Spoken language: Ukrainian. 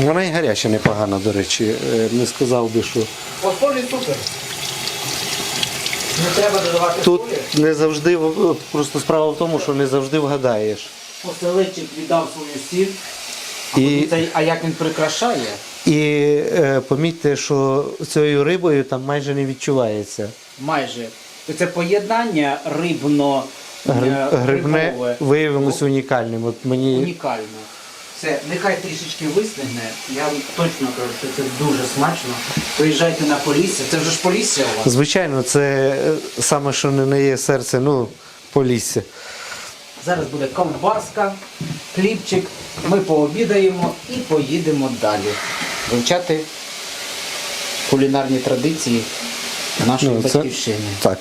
Вона і гаряча непогана, до речі. Е, Не сказав би, що. Посолі супер. Не треба додавати Тут солі. не завжди просто справа в тому, що не завжди вгадаєш. Поселичик віддав свою сіль. А, І- цей- а як він прикрашає? І е, помітьте, що цією рибою там майже не відчувається. Майже. Це поєднання рибно е, Грибне грибове. виявилось унікальним. От мені Унікально. Все, нехай трішечки вистигне. Я вам точно кажу, що це дуже смачно. Приїжджайте на Полісся. Це вже ж Полісся у вас. звичайно, це е, саме, що не не є серце, ну, полісся. Зараз буде ковбаска, хлібчик. Ми пообідаємо і поїдемо далі. Вивчати кулінарні традиції нашої Ну, це- батьківщини. Так.